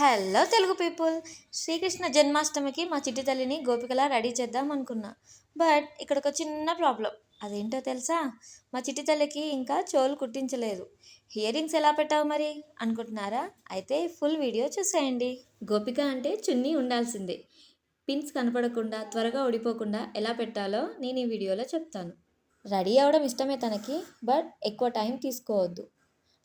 Hello Telugu people. Srikrishna జన్మాష్టమికి మా చిట్టి తల్లిని గోపికలా రెడీ చేద్దాం అనుకున్నా. బట్ ఇక్కడ ఒక చిన్న ప్రాబ్లం. అదేంటో తెలుసా? మా చిట్టి తల్లికి ఇంకా చోలు కుట్టించలేదు. హియరింగ్స్ ఎలా పెట్టావు మరి? అనుకుంటున్నారా? అయితే ఫుల్ వీడియో చూసేయండి. గోపిక అంటే చున్నీ ఉండాల్సిందే. పిన్స్ కనపడకుండా త్వరగా ఊడిపోకుండా ఎలా పెట్టాలో నేను ఈ వీడియోలో చెప్తాను. రెడీ అవ్వడం ఇష్టమే తనకి బట్ ఎక్కువ టైం తీసుకోవద్దు.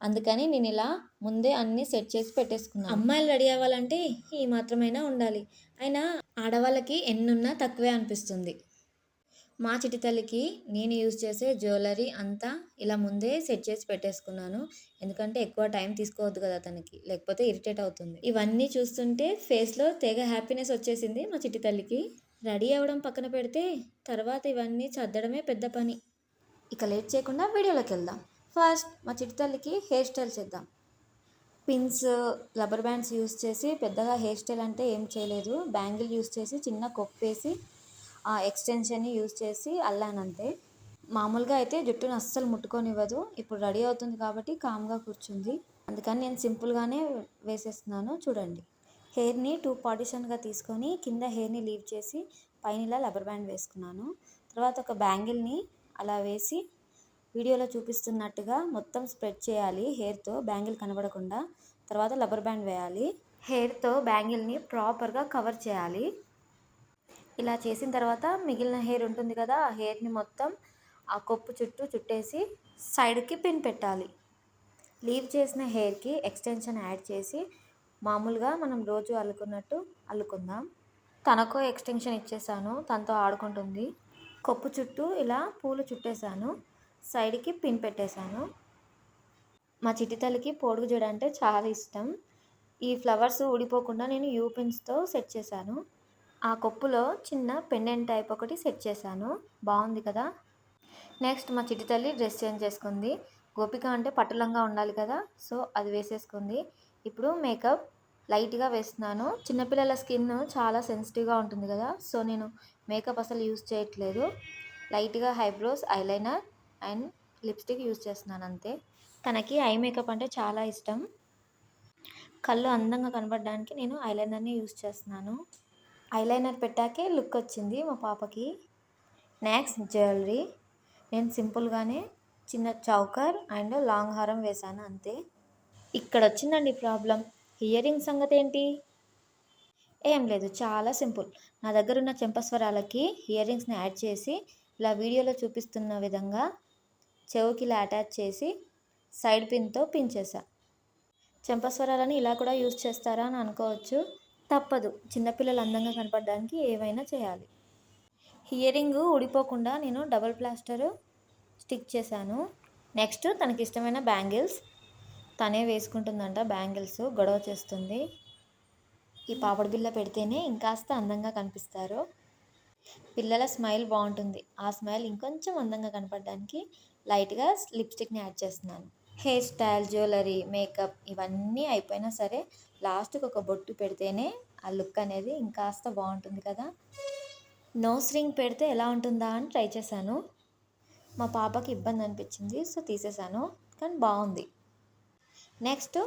అందుకని నేను ఇలా ముందే అన్నీ సెట్ చేసి పెట్టేసుకున్నాను. అమ్మాయిలు రెడీ అవ్వాలంటే ఈ మాత్రమైనా ఉండాలి. అయినా ఆడవాళ్ళకి ఎన్నున్నా తక్కువే అనిపిస్తుంది. మా చిటి తల్లికి నేను యూజ్ చేసే జ్యువెలరీ అంతా ఇలా ముందే సెట్ చేసి పెట్టేసుకున్నాను. ఎందుకంటే ఎక్కువ టైం తీసుకోవద్దు కదా తనకి లేకపోతే ఇరిటేట్ అవుతుంది. ఇవన్నీ చూస్తుంటే ఫేస్లో తెగ హ్యాపీనెస్ వచ్చేసింది మా చిట్టి తల్లికి. రెడీ అవ్వడం పక్కన పెడితే తర్వాత ఇవన్నీ చద్దడమే పెద్ద పని. ఇక లేట్ చేయకుండా వీడియోలోకి వెళ్దాం. ఫస్ట్ మా చిట్టితల్లికి హెయిర్ స్టైల్ చేద్దాం. పిన్స్ రబ్బర్ బ్యాండ్స్ యూస్ చేసి పెద్దగా హెయిర్ స్టైల్ అంటే ఏం చేయలేదు. బ్యాంగిల్ యూస్ చేసి చిన్న కొప్పేసి ఆ ఎక్స్టెన్షన్ని యూస్ చేసి అల్లానంతే. మామూలుగా అయితే జుట్టును అస్సలు ముట్టుకొనివ్వదు. ఇప్పుడు రెడీ అవుతుంది కాబట్టి కామ్గా కూర్చుంది. అందుకని నేను సింపుల్గానే వేసేస్తున్నాను. చూడండి. హెయిర్ని టూ పార్టిషన్గా తీసుకొని కింద హెయిర్ని లీవ్ చేసి పైన ఇలా రబ్బర్ బ్యాండ్ వేసుకున్నాను. తర్వాత ఒక బ్యాంగిల్ని అలా వేసి వీడియోలో చూపిస్తున్నట్టుగా మొత్తం స్ప్రెడ్ చేయాలి. హెయిర్తో బ్యాంగిల్ కనబడకుండా తర్వాత రబ్బర్ బ్యాండ్ వేయాలి. హెయిర్తో బ్యాంగిల్ని ప్రాపర్గా కవర్ చేయాలి. ఇలా చేసిన తర్వాత మిగిలిన హెయిర్ ఉంటుంది కదా ఆ హెయిర్ని మొత్తం ఆ కొప్పు చుట్టూ చుట్టేసి సైడ్కి పిన్ పెట్టాలి. లీవ్ చేసిన హెయిర్కి ఎక్స్టెన్షన్ యాడ్ చేసి మామూలుగా మనం రోజు అల్లుకున్నట్టు అల్లుకుందాం. తనకో ఎక్స్టెన్షన్ ఇచ్చేసాను తనతో ఆడుకుంటుంది. కొప్పు చుట్టూ ఇలా పూలు చుట్టేశాను సైడ్కి పిన్ పెట్టేశాను. మా చిట్టి తల్లికి పొడుగు జడ అంటే చాలా ఇష్టం. ఈ ఫ్లవర్స్ ఊడిపోకుండా నేను యూ పిన్స్తో సెట్ చేశాను. ఆ కొప్పులో చిన్న పెండెంట్ టైప్ ఒకటి సెట్ చేశాను. బాగుంది కదా? నెక్స్ట్ మా చిట్టి తల్లి డ్రెస్ చేంజ్ చేసుకుంది. గోపిక అంటే పట్టులంగా ఉండాలి కదా? సో అది వేసేసుకుంది. ఇప్పుడు మేకప్ లైట్గా వేస్తున్నాను. చిన్నపిల్లల స్కిన్ చాలా సెన్సిటివ్గా ఉంటుంది కదా? సో నేను మేకప్ అసలు యూస్ చేయట్లేదు. లైట్గా eyebrows eyeliner and lipstick use చేస్తున్నాను అంతే తనకి ఐ మేకప్ అంటే చాలా ఇష్టం. కళ్ళు అందంగా కనబడడానికి నేను ఐలైనర్ని యూస్ చేస్తున్నాను. ఐలైనర్ పెట్టాకే లుక్ వచ్చింది మా పాపకి. Next jewellery. నేను సింపుల్గానే చిన్న చౌకర్ అండ్ లాంగ్ హారం వేశాను అంతే. ఇక్కడ వచ్చిందండి ప్రాబ్లం. ఇయర్ రింగ్ సంగతి ఏంటి? ఏం లేదు చాలా సింపుల్. నా దగ్గర ఉన్న చెంపస్వరాలకి ఇయర్ రింగ్స్ని యాడ్ చేసి ఇలా వీడియోలో చూపిస్తున్న విధంగా చెవుకి ఇలా అటాచ్ చేసి సైడ్ పిన్తో పిన్ చేసా చెంపస్వరాలను ఇలా కూడా యూజ్ చేస్తారా అని అనుకోవచ్చు. తప్పదు. చిన్నపిల్లలు అందంగా కనపడడానికి ఏవైనా చేయాలి. హియరింగ్ ఊడిపోకుండా నేను డబల్ ప్లాస్టర్ స్టిక్ చేశాను. నెక్స్ట్ తనకి ఇష్టమైన బ్యాంగిల్స్. తనే వేసుకుంటుందంట బ్యాంగిల్స్. గొడవ చేస్తుంది. ఈ పాపడి బిల్ల పెడితేనే ఇంకాస్త అందంగా కనిపిస్తారు. పిల్లల స్మైల్ బాగుంటుంది. ఆ స్మైల్ ఇంకొంచెం అందంగా కనపడడానికి లైట్గా లిప్స్టిక్ని యాడ్ చేస్తున్నాను. హెయిర్ స్టైల్ జ్యువెలరీ మేకప్ ఇవన్నీ అయిపోయినా సరే లాస్ట్కి ఒక బొట్టు పెడితేనే ఆ లుక్ అనేది ఇంకాస్త బాగుంటుంది కదా. నోస్ రింగ్ పెడితే ఎలా ఉంటుందా అని ట్రై చేశాను. మా పాపకి ఇబ్బంది అనిపించింది సో తీసేశాను కానీ బాగుంది. నెక్స్ట్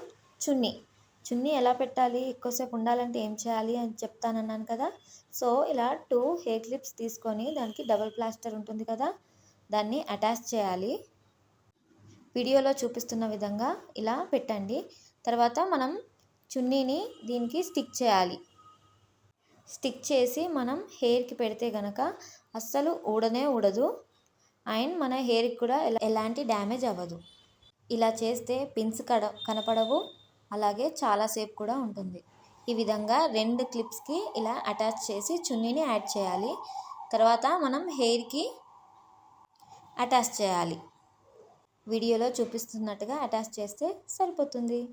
చున్నీ. చున్నీ ఎలా పెట్టాలి ఎక్కువసేపు ఉండాలంటే ఏం చేయాలి అని చెప్తానన్నాను కదా. సో ఇలా టూ హెయిర్ క్లిప్స్ తీసుకొని దానికి డబుల్ ప్లాస్టర్ ఉంటుంది కదా దాన్ని అటాచ్ చేయాలి. వీడియోలో చూపిస్తున్న విధంగా ఇలా పెట్టండి. తర్వాత మనం చున్నీని దీనికి స్టిక్ చేయాలి. స్టిక్ చేసి మనం హెయిర్కి పెడితే గనక అస్సలు ఊడనే ఊడదు. అండ్ మన హెయిర్కి కూడా ఎలాంటి డ్యామేజ్ అవ్వదు. ఇలా చేస్తే పిన్స్ కడ కనపడవు. అలాగే చాలాసేపు కూడా ఉంటుంది. ఈ విధంగా రెండు క్లిప్స్కి ఇలా అటాచ్ చేసి చున్నీని యాడ్ చేయాలి. తర్వాత మనం హెయిర్కి అటాచ్ చేయాలి. వీడియోలో చూపిస్తున్నట్టుగా అటాచ్ చేస్తే సరిపోతుంది.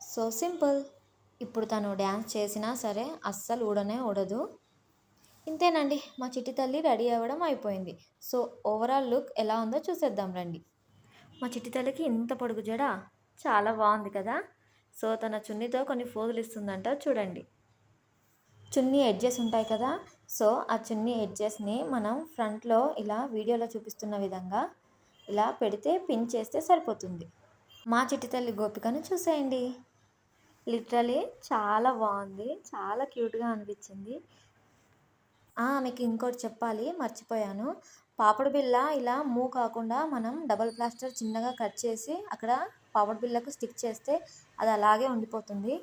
So simple. ఇప్పుడు తను డ్యాన్స్ చేసినా సరే అస్సలు ఊడనే ఊడదు. ఇంతేనండి. మా చిట్టి తల్లి రెడీ అవ్వడం అయిపోయింది. సో ఓవరాల్ లుక్ ఎలా ఉందో చూసేద్దాం రండి. మా చిట్టి తల్లికి ఇంత పొడుగు జడ? చాలా బాగుంది కదా? సో తన చున్నీతో కొన్ని ఫోజులు ఇస్తుందంట. చూడండి. చున్నీ ఎడ్జెస్ ఉంటాయి కదా? సో ఆ చున్నీ ఎడ్జెస్ని మనం ఫ్రంట్లో ఇలా వీడియోలో చూపిస్తున్న విధంగా ఇలా పెడితే పిన్ చేస్తే సరిపోతుంది. మా చిట్టి తల్లి గోపికను చూసేయండి. లిటరలీ చాలా బాగుంది. చాలా క్యూట్గా అనిపించింది. మీకు ఇంకోటి చెప్పాలి మర్చిపోయాను. పాపడు బిళ్ళ ఇలా మూవ్ కాకుండా మనం డబల్ ప్లాస్టర్ చిన్నగా కట్ చేసి అక్కడ పాపడు బిళ్ళకు స్టిక్ చేస్తే అది అలాగే ఉండిపోతుంది.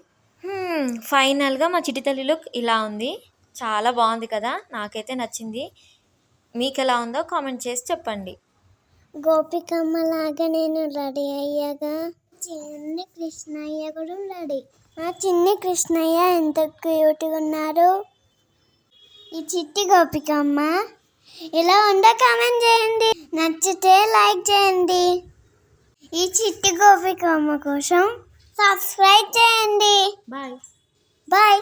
హ్మ్, ఫైనల్గా మా చిటి తల్లి లుక్ ఇలా ఉంది. చాలా బాగుంది కదా నాకైతే నచ్చింది. మీకు ఎలా ఉందో కామెంట్ చేసి చెప్పండి. గోపికమ్మ లాగా నేను రెడీ అయ్యాగా. చిన్ని కృష్ణయ్య కూడా రెడీ. మా చిన్ని కృష్ణయ్య ఎంత క్యూట్గా ఉన్నారు ఈ చిట్టి గోపికమ్మ ఇలా ఉందో కామెంట్ చేయండి. నచ్చితే లైక్ చేయండి. ఈ చిట్టి గోపికమ్మ కోసం సబ్స్క్రైబ్ చేయండి. బాయ్. బాయ్.